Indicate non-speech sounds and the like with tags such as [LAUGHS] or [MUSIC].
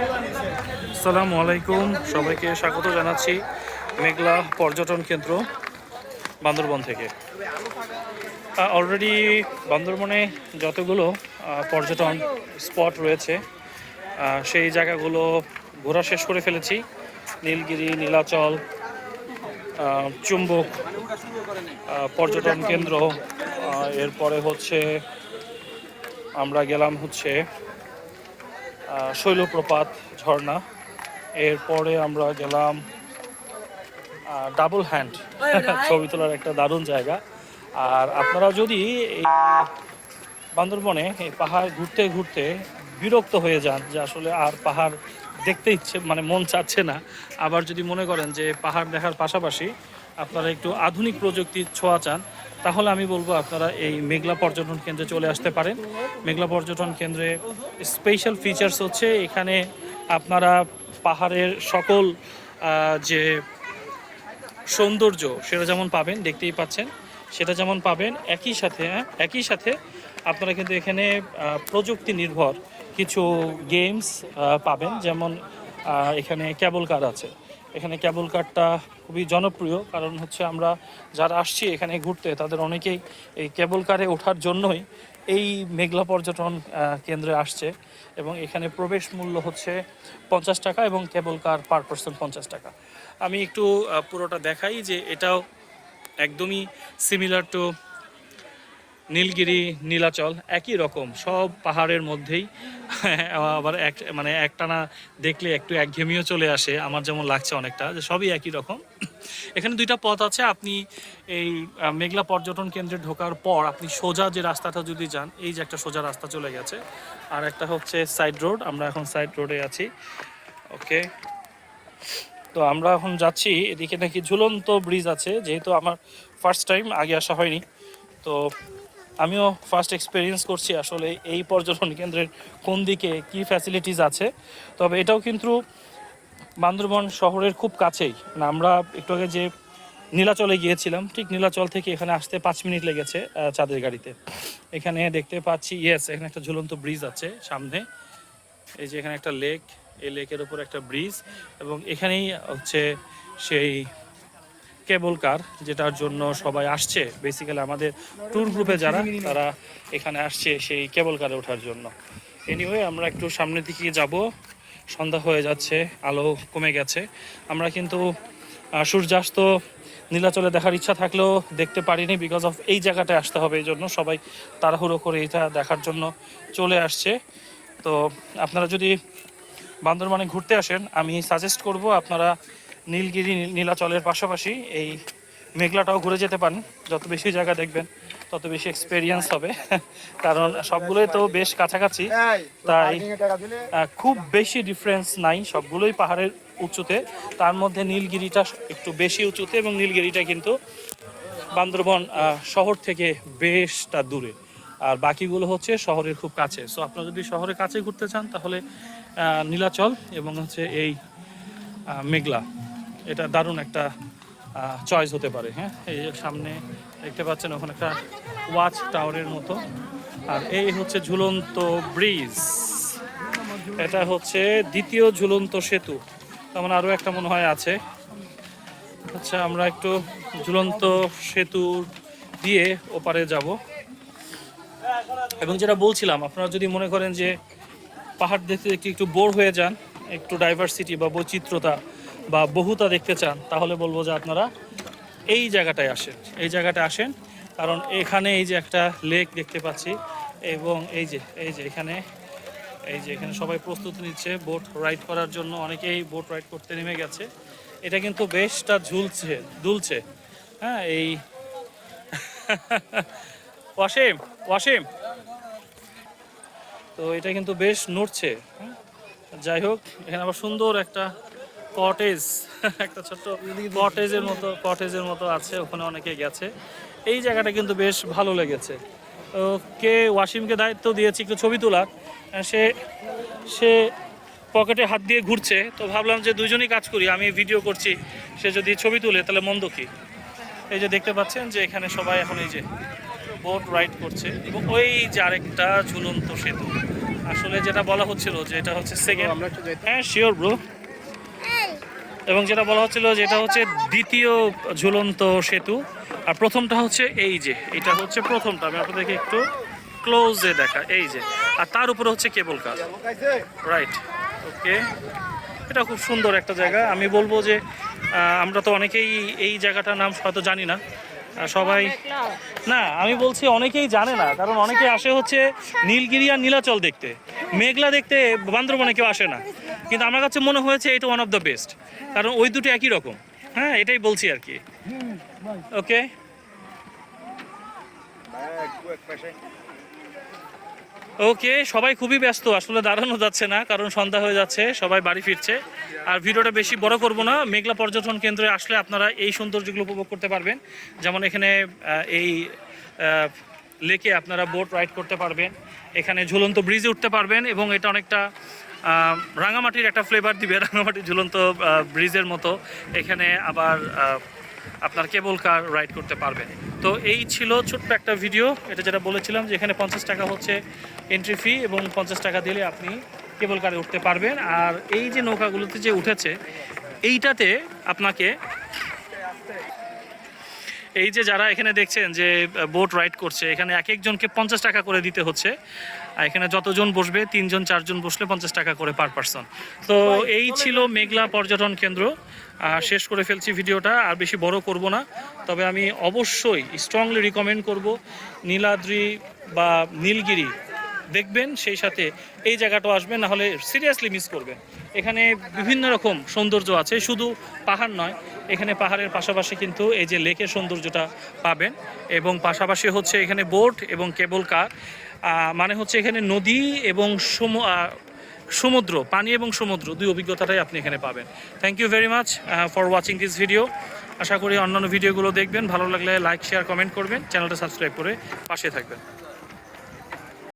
আসসালামু আলাইকুম। সবাইকে স্বাগত জানাচ্ছি মেঘলা পর্যটন কেন্দ্র বান্দরবন থেকে। অলরেডি বান্দরবনে যতগুলো পর্যটন স্পট রয়েছে সেই জায়গাগুলো ঘোরা শেষ করে ফেলেছি। নীলগিরি, নীলাচল চুম্বক পর্যটন কেন্দ্র এরপরে হচ্ছে আমরা গেলাম হচ্ছে শৈলপ্রপাত ঝর্ণা। এরপরে আমরা গেলাম ডাবল হ্যান্ড। ছবি তোলার একটা দারুণ জায়গা। আর আপনারা যদি এই বান্দরবনে এই পাহাড় ঘুরতে ঘুরতে বিরক্ত হয়ে যান যে আসলে আর পাহাড় দেখতে ইচ্ছে মানে মন চাচ্ছে না আবার যদি মনে করেন যে পাহাড় দেখার পাশাপাশি আপনারা একটু আধুনিক প্রযুক্তির ছোঁয়া চান তাহলে আমি বলব আপনারা এই মেঘলা পর্যটন কেন্দ্রে চলে আসতে পারেন। মেঘলা পর্যটন কেন্দ্রে স্পেশাল ফিচার্স হচ্ছে এখানে আপনারা পাহাড়ের সকল যে সৌন্দর্য সেটা যেমন পাবেন দেখতেই পাচ্ছেন সেটা যেমন পাবেন একই সাথে হ্যাঁ, একই সাথে আপনারা কিন্তু এখানে প্রযুক্তি নির্ভর কিছু গেমস পাবেন যেমন এখানে ক্যাবল কার আছে। এখানে ক্যাবল কারটা খুবই জনপ্রিয়, কারণ হচ্ছে আমরা যারা আসছি এখানে ঘুরতে, তাদের অনেকেই এই ক্যাবল কারে ওঠার জন্যই এই মেঘলা পর্যটন কেন্দ্রে আসছে এবং এখানে প্রবেশ মূল্য হচ্ছে পঞ্চাশ টাকা এবং কেবল কার পার পার্সন পঞ্চাশ টাকা। আমি একটু পুরোটা দেখাই যে এটাও একদমই সিমিলার টু নীলগিরি, নীলাচল একই রকম, সব পাহাড়ের মধ্যেই। আবার এক মানে একটানা দেখলে একটু একঘেয়েমিও চলে আসে, আমার যেমন লাগছে অনেকটা, যে সবই একই রকম। এখানে দুইটা পথ আছে, আপনি এই মেঘলা পর্যটন কেন্দ্রে ঢোকার পর আপনি সোজা যে রাস্তাটা যদি যান, এই যে একটা সোজা রাস্তা চলে গেছে। আর একটা হচ্ছে সাইড রোড আমরা এখন সাইড রোডে আছি। ওকে। তো আমরা এখন যাচ্ছি, এদিকে নাকি ঝুলন্ত ব্রিজ আছে, যেহেতু আমার ফার্স্ট টাইম আগে আসা হয়নি। তো আমিও ফার্স্ট এক্সপিরিয়েন্স করছি আসলে এই পর্যটন কেন্দ্রের কোন দিকে কি ফ্যাসিলিটিস আছে। তবে এটাও কিন্তু বান্দরবন শহরের খুব কাছেই। মানে আমরা একটু আগে যে নীলাচলে গিয়েছিলাম, ঠিক নীলাচল থেকে এখানে আসতে পাঁচ মিনিট লেগেছে চাঁদের গাড়িতে। এখানে দেখতে পাচ্ছি ইয়েস এখানে একটা ঝুলন্ত ব্রিজ আছে সামনে। এই যে এখানে একটা লেক এই লেকের উপর একটা ব্রিজ এবং এখানেই হচ্ছে সেই কেবল কার, যেটার জন্য সবাই আসছে। বেসিক্যালি আমাদের ট্যুর গ্রুপে যারা, তারা এখানে আসছে সেই কেবল কারে ওঠার জন্য। এনিওয়ে আমরা একটু সামনের দিকে যাব। সন্ধ্যা হয়ে যাচ্ছে, আলো কমে গেছে। আমরা কিন্তু সূর্যাস্ত নীলাচলে দেখার ইচ্ছা থাকলেও দেখতে পারিনি বিকজ অফ এই জায়গাটায় আসতে হবে এই জন্য সবাই তাড়াহুড়ো করে এটা দেখার জন্য চলে আসছে। তো আপনারা যদি বান্দরবানে ঘুরতে আসেন, আমি সাজেস্ট করব আপনারা নীলগিরি নীলাচলের পাশাপাশি এই মেঘলাটাও ঘুরে যেতে পারেন। যত বেশি জায়গা দেখবেন তত বেশি এক্সপেরিয়েন্স হবে। [LAUGHS] কারণ সবগুলোই তো বেশ কাছাকাছি। তাই খুব বেশি ডিফারেন্স নাই। সবগুলোই পাহাড়ের উঁচুতে। তার মধ্যে নীলগিরিটা একটু বেশি উঁচুতে এবং নীলগিরিটা কিন্তু বান্দরবন শহর থেকে বেশটা দূরে। আর বাকিগুলো হচ্ছে শহরের খুব কাছে। সো আপনারা যদি শহরের কাছে ঘুরতে চান তাহলে নীলাচল এবং হচ্ছে এই মেঘলা। এটা দারুণ একটা চয়েস হতে পারে হ্যাঁ? এই সামনে দেখতে পাচ্ছেন, ওখানে একটা ওয়াচ টাওয়ারের মতো। আর এই হচ্ছে ঝুলন্ত ব্রিজ এটা হচ্ছে দ্বিতীয় ঝুলন্ত সেতু। তেমন আরও একটা মনে হয় আছে। আচ্ছা আমরা একটু ঝুলন্ত সেতু দিয়ে ওপারে যাব। এবং যেটা বলছিলাম, আপনারা যদি মনে করেন যে পাহাড় দেখতে দেখতে একটু বোর হয়ে যান, একটু ডাইভার্সিটি বা বৈচিত্র্যতা বা বহুতা দেখতে চান, তাহলে বলব যে আপনারা এই জায়গাটায় আসেন। এই জায়গাটায় আসেন, কারণ এখানে এই যে একটা লেক দেখতে পাচ্ছি, এবং এই যে এই যে এখানে, এই যে এখানে সবাই প্রস্তুতি নিচ্ছে, বোট রাইড করার জন্য অনেকেই বোট রাইড করতে নেমে গেছে। এটা কিন্তু বেশটা ঝুলছে, দুলছে। হ্যাঁ এই [LAUGHS] ওয়াসিম ওয়াসিম। তো এটা কিন্তু বেশ নড়ছে হ্যাঁ? যাই হোক, এখানে আবার সুন্দর একটা কটেজ [LAUGHS] একটা ছোট্ট কটেজের মতো কটেজের মতো আছে ওখানে অনেকে গেছে। এই জায়গাটা কিন্তু বেশ ভালো লেগেছে। তো কে ওয়াসিমকে দায়িত্ব দিয়েছি একটু ছবি তোলার। সে সে পকেটে হাত দিয়ে ঘুরছে তো ভাবলাম যে দুজনেই কাজ করি আমি ভিডিও করছি সে যদি ছবি তুলে তাহলে মন্দ কি? এই যে দেখতে পাচ্ছেন যে এখানে সবাই এখন এই যে বোট রাইড করছে এবং ওই যে আরেকটা ঝুলন্ত সেতু। আসলে যেটা বলা হচ্ছিল যে এটা হচ্ছে সেকেন্ড আমরা একটু হ্যাঁ শিওর ব্রো এবং যেটা বলা হচ্ছিল যে এটা হচ্ছে দ্বিতীয় ঝুলন্ত সেতু। আর প্রথমটা হচ্ছে এই যে, এটা হচ্ছে প্রথমটা। আমি আপনাদেরকে একটু ক্লোজে দেখা, এই যে। আর তার উপরে হচ্ছে কেবল কার রাইট ওকে এটা খুব সুন্দর একটা জায়গা। আমি বলব যে আমরা তো অনেকেই এই জায়গাটার নাম হয়তো জানি না। সবাই না, আমি বলছি অনেকেই জানে না, কারণ অনেকে আসে হচ্ছে নীলগিরি আর নীলাচল দেখতে। মেঘলা দেখতে বান্দরবনে কেউ আসে না। কিন্তু আমার কাছে মনে হয়েছে এটা ওয়ান অফ দ্য বেস্ট কারণ ওই দুটো একই রকম। হ্যাঁ এটাই বলছি আর কি। ওকে ওকে সবাই খুবই ব্যস্ত, আসলে দাঁড়ানো যাচ্ছে না, কারণ সন্ধ্যা হয়ে যাচ্ছে, সবাই বাড়ি ফিরছে। আর ভিডিওটা বেশি বড় করব না, মেঘলা পর্যটন কেন্দ্রে আসলে আপনারা এই সৌন্দর্যগুলো উপভোগ করতে পারবেন। যেমন এখানে এই লেকে আপনারা বোট রাইড করতে পারবেন। এখানে ঝুলন্ত ব্রিজে উঠতে পারবেন এবং এটা অনেকটা রাঙামাটির একটা ফ্লেভার দিবে, [LAUGHS] রাঙামাটির ঝুলন্ত ব্রিজের মতো। এখানে আবার আপনার কেবল কার রাইড করতে পারবেন। তো এই ছিল ছোট্ট একটা ভিডিও এটা যেটা বলেছিলাম যে এখানে পঞ্চাশ টাকা হচ্ছে এন্ট্রি ফি এবং পঞ্চাশ টাকা দিলে আপনি কেবল কারে উঠতে পারবেন। আর এই যে নৌকাগুলোতে যে উঠেছে, এইটাতে আপনাকে এই যে যারা এখানে দেখছেন যে বোট রাইড করছে, এখানে এক একজনকে পঞ্চাশ টাকা করে দিতে হচ্ছে। আর এখানে যতজন বসবে, তিনজন, চারজন বসলে পঞ্চাশ টাকা করে পার পারসন তো এই ছিল মেঘলা পর্যটন কেন্দ্র। আর শেষ করে ফেলছি ভিডিওটা, আর বেশি বড় করব না। তবে আমি অবশ্যই স্ট্রংলি রিকমেন্ড করব নীলাদ্রি বা নীলগিরি দেখবেন, সেই সাথে এই জায়গাটাও আসবেন না হলে সিরিয়াসলি মিস করবেন। এখানে বিভিন্ন রকম সৌন্দর্য আছে, শুধু পাহাড় নয়, এখানে পাহাড়ের পাশাপাশি কিন্তু এই যে লেকের সৌন্দর্যটা পাবেন এবং পাশাপাশি হচ্ছে এখানে বোট এবং কেবল কার মানে হচ্ছে এখানে নদী এবং সমু- সমুদ্র, পানি এবং সমুদ্র, দুই অভিজ্ঞতাটাই আপনি এখানে পাবেন। Thank you very much for watching this video আশা করি অন্যান্য ভিডিওগুলো দেখবেন, ভালো লাগলে লাইক শেয়ার কমেন্ট করবেন চ্যানেলটা সাবস্ক্রাইব করে পাশে থাকবেন।